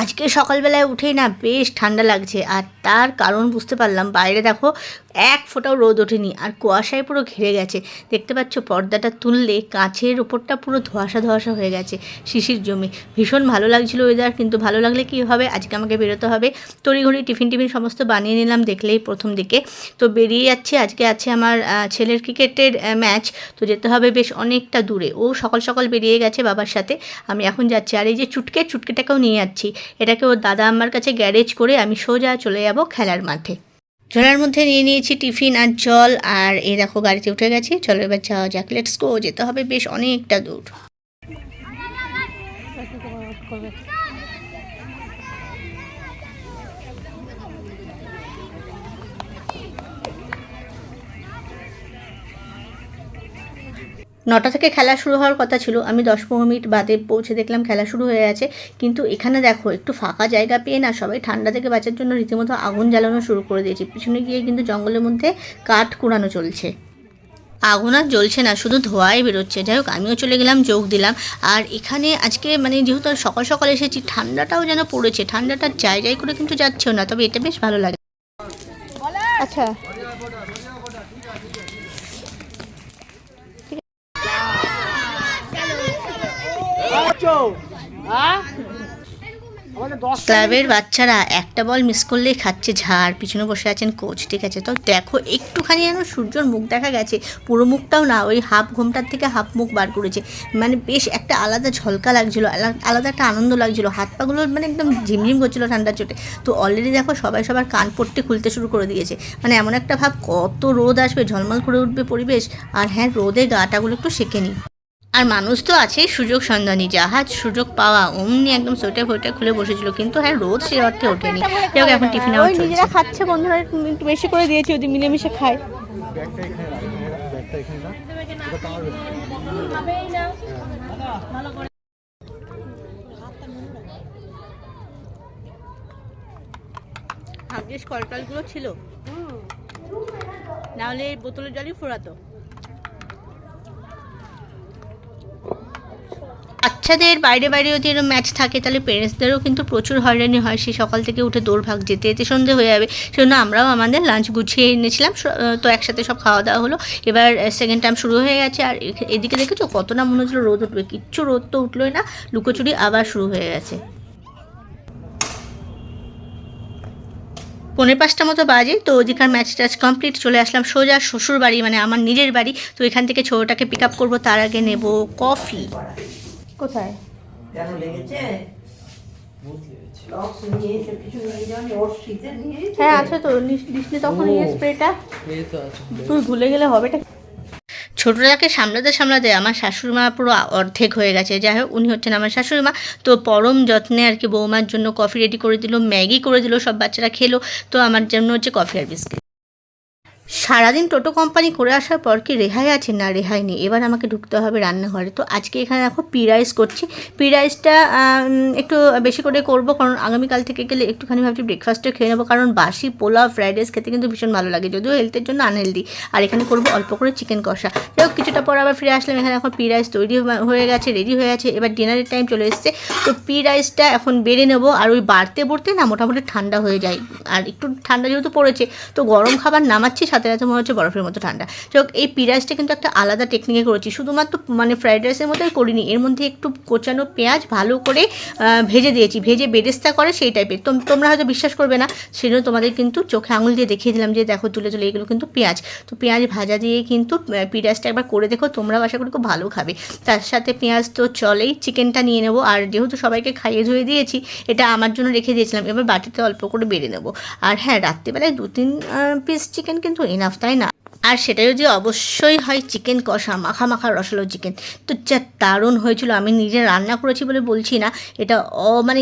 আজকে সকালবেলায় উঠেই না বেশ ঠান্ডা লাগছে আর তার কারণ বুঝতে পারলাম। বাইরে দেখো এক ফোঁটাও রোদ ওঠেনি আর কুয়াশায় পুরো ঘিরে গেছে। দেখতে পাচ্ছ পর্দাটা তুললে কাঁচের ওপরটা পুরো ধোয়াশা ধোয়াশা হয়ে গেছে শিশির জমে। ভীষণ ভালো লাগছিল ওয়েদার কিন্তু ভালো লাগলে কী হবে? আজকে আমাকে বেরোতে হবে। তড়িঘড়ি টিফিন টিফিন সমস্ত বানিয়ে নিলাম দেখলেই প্রথম দিকে। তো বেরিয়ে যাচ্ছে, আজকে আছে আমার ছেলের ক্রিকেটের ম্যাচ তো যেতে হবে বেশ অনেকটা দূরে। ও সকাল সকাল বেরিয়ে গেছে বাবার সাথে। আমি এখন যাচ্ছি। আর এই যে চুটকে, চুটকেটাকেও নিয়ে যাচ্ছি। এটাকে ওর দাদা আমার কাছে গ্যারেজ করে আমি সোজা চলে যাব খেলার মাঠে। ঝোলার মধ্যে নিয়ে নিয়েছি টিফিন আর জল আর এই দেখো গাড়িতে উঠে গেছি চলো এবার যাওয়া যাক লেটস গো যেতে হবে বেশ অনেকটা দূর নটা থেকে খেলা শুরু হওয়ার কথা ছিল। আমি দশ পনেরো মিনিট বাদে পৌঁছে দেখলাম খেলা শুরু হয়ে গেছে। কিন্তু এখানে দেখো, একটু ফাঁকা জায়গা পেয়ে না সবাই ঠান্ডা থেকে বাঁচার জন্য রীতিমতো আগুন জ্বালানো শুরু করে দিয়েছে। পিছনে গিয়ে কিন্তু জঙ্গলের মধ্যে কাঠ কুড়ানো চলছে। আগুন আর জ্বলছে না, শুধু ধোঁয়াই বেরোচ্ছে। যাই হোক, আমিও চলে গেলাম, যোগ দিলাম। আর এখানে আজকে মানে যেহেতু সকাল সকাল এসেছি, ঠান্ডাটাও যেন পড়েছে। ঠান্ডাটা যাই যাই করে কিন্তু যাচ্ছেও না, তবে এটা বেশ ভালো লাগে। আচ্ছা। ক্লাবের বাচ্চারা একটা বল মিস করলেই খাচ্ছে ঝাড়, পিছনে বসে আছেন কোচ ঠিক আছে? তো দেখো, একটুখানি যেন সূর্যর মুখ দেখা গেছে, পুরো মুখটাও না, ওই হাফ ঘোমটার থেকে হাফ মুখ বার করেছে। মানে বেশ একটা আলাদা ঝলকা লাগছিল আলাদা একটা আনন্দ লাগছিল। হাত পাগুলো মানে একদম ঝিমঝিম করছিল ঠান্ডার চোটে। তো অলরেডি দেখো, সবাই সবার কান পট্টি খুলতে শুরু করে দিয়েছে। মানে এমন একটা ভাব, কত রোদ আসবে, ঝলমল করে উঠবে পরিবেশ। আর হ্যাঁ রোদে গাটাগুলো একটু সেকে নিই। আর মানুষ তো আছেই সুযোগ সন্ধানী জাহাজ সুযোগ পাওয়া অমনি একদম সোয়েটার ফোয়েটার খুলে বসেছিল কিন্তু হ্যাঁ রোদ সে অর্থে ওঠেনি। যাই হোক এখন টিফিন ওই নিজেরা খাচ্ছে বন্ধুরা একটু একটু বেশি করে দিয়েছি ওদের মিলেমিশে খায়। ভাগ্যেস কলটলগুলো ছিল। নাহলে এই বোতলের জলই ফোরাতো বাচ্চাদের বাইরে বাইরে যদি এরকম ম্যাচ থাকে, তাহলে পেরেন্টসদেরও কিন্তু প্রচুর হয়রানি হয়। সে সকাল থেকে উঠে দৌড়ভাগ যেতে যেতে সন্ধে হয়ে যাবে। সেজন্য আমরাও আমাদের লাঞ্চ গুছিয়ে এনেছিলাম। তো একসাথে সব খাওয়া দাওয়া হলো। এবার সেকেন্ড টাইম শুরু হয়ে গেছে। আর এদিকে দেখেছ কত না মনে হচ্ছিল রোদ উঠবে। কিচ্ছু রোদ তো উঠলোই না। লুকোচুরি আবার শুরু হয়ে গেছে। পৌনে পাঁচটা মতো বাজে তো ওদিকার ম্যাচ ট্যাচ কমপ্লিট চলে আসলাম সোজা শ্বশুর বাড়ি মানে আমার নিজের বাড়ি। তো এখান থেকে ছোটোটাকে পিক আপ করব তার আগে নেব কফি কোথায়? হ্যাঁ আছে তো তখন ইয়ে স্প্রেটা তুই ভুলে গেলে হবেটা ছোটটাকে সামলাতে সামলাতে আমার শাশুড়ি মা পুরো অর্ধেক হয়ে গেছে। যাই হোক, উনি হচ্ছেন আমার শাশুড়িমা তো পরম যত্নে আর কি বৌমার জন্য কফি রেডি করে দিল, ম্যাগি করে দিল, সব বাচ্চারা খেলো। তো আমার জন্য হচ্ছে কফি আর বিস্কিট সারাদিন টোটো কোম্পানি করে আসার পর কি রেহাই আছে? না, রেহাই নেই। এবার আমাকে ঢুকতে হবে রান্নাঘরে। তো আজকে এখানে দেখো পি রাইস করছি। পি রাইসটা একটু বেশি করে করব, কারণ আগামীকাল থেকে গেলে একটুখানি ভাবছি ব্রেকফাস্টে খেয়ে নেব। কারণ বাসি পোলাও ফ্রাইড রাইস খেতে কিন্তু ভীষণ ভালো লাগে। যদিও হেলথের জন্য আনহেলদি আর এখানে করব অল্প করে চিকেন কষা। যাই কিছুটা পর আবার ফিরে আসলাম। এখানে এখন পি রাইস তৈরি হয়ে- হয়ে গেছে রেডি হয়ে গেছে এবার ডিনারের টাইম চলে এসছে। তো পি রাইসটা এখন বেড়ে নেব। আর ওই বাড়তে বাড়তে না, মোটামুটি ঠান্ডা হয়ে যায়। আর একটু ঠান্ডা যেহেতু পড়েছে, তো গরম খাবার নামাচ্ছি সাথে সাথে মনে হচ্ছে বরফের মতো ঠান্ডা। যাই এই পিঁয়াজটা কিন্তু একটা আলাদা টেকনিকে করেছি। শুধুমাত্র মানে ফ্রাইড রাইসের মতোই করিনি, এর মধ্যে একটু কোচানো পেঁয়াজ ভালো করে ভেজে দিয়েছি। ভেজে বেরেস্তা করে সেই টাইপের তোম- তোমরা হয়তো বিশ্বাস করবে না, সেজন্য তোমাদের কিন্তু চোখে আঙুল দিয়ে দেখিয়ে দিলাম যে, দেখো, তুলে তুলে এগুলো কিন্তু পেঁয়াজ। তো পেঁয়াজ ভাজা দিয়ে কিন্তু পিঁয়াজটা একবার করে দেখো, তোমরাও আশা করি খুব ভালো খাবে। তার সাথে পেঁয়াজ তো চলেই, চিকেনটা নিয়ে নেব। আর যেহেতু সবাইকে খাইয়ে ধুয়ে দিয়েছি, এটা আমার জন্য রেখে দিয়েছিলাম। এবার বাটিতে অল্প করে বেড়ে নেব। আর হ্যাঁ রাত্রিবেলায় দু তিন পিস চিকেন কিন্তু এনাফ তাই না আর সেটা যদি অবশ্যই হয় চিকেন কষা মাখা মাখা রসালো চিকেন তো যা দারুণ হয়েছিল। আমি নিজে রান্না করেছি বলে বলছি না, এটা অ মানে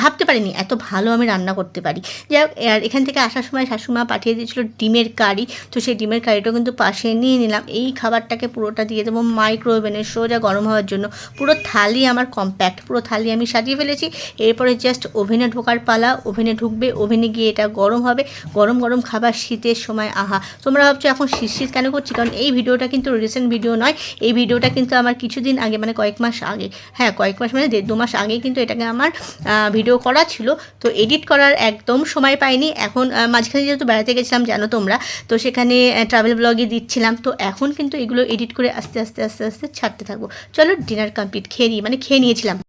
ভাবতে পারিনি, এত ভালো আমি রান্না করতে পারি। যাই হোক এখান থেকে আসার সময় শাশুমা পাঠিয়ে দিয়েছিল ডিমের কারি, তো সেই ডিমের কারিটাও কিন্তু পাশে নিয়ে নিলাম। এই খাবারটাকে পুরোটা দিয়ে দেবো মাইক্রো ওভেনে সোজা গরম হওয়ার জন্য। পুরো থালি আমার কম্প্যাক্ট পুরো থালি আমি সাজিয়ে ফেলেছি। এরপরে জাস্ট ওভেনে ঢোকার পালা ওভেনে ঢুকবে ওভেনে গিয়ে এটা গরম হবে। গরম গরম খাবার শীতের সময়, আহা! তোমরা ভাবছ এখন শীত কেন করছি? কারণ এই ভিডিওটা কিন্তু রিসেন্ট ভিডিও নয়। এই ভিডিওটা কিন্তু আমার কিছুদিন আগে মানে কয়েক মাস আগে হ্যাঁ কয়েক মাস মানে দেড় দু মাস আগে কিন্তু এটাকে আমার ভিডিও করা ছিল। তো এডিট করার একদম সময় পাইনি। এখন মাঝখানে যেহেতু বেড়াতে গেছিলাম, জানো তোমরা, তো সেখানে ট্রাভেল ব্লগে দিচ্ছিলাম। তো এখন কিন্তু এগুলো এডিট করে আস্তে আস্তে আস্তে আস্তে ছাড়তে থাকব। চলো ডিনার কমপ্লিট খেয়ে নিই মানে খেয়ে নিয়েছিলাম।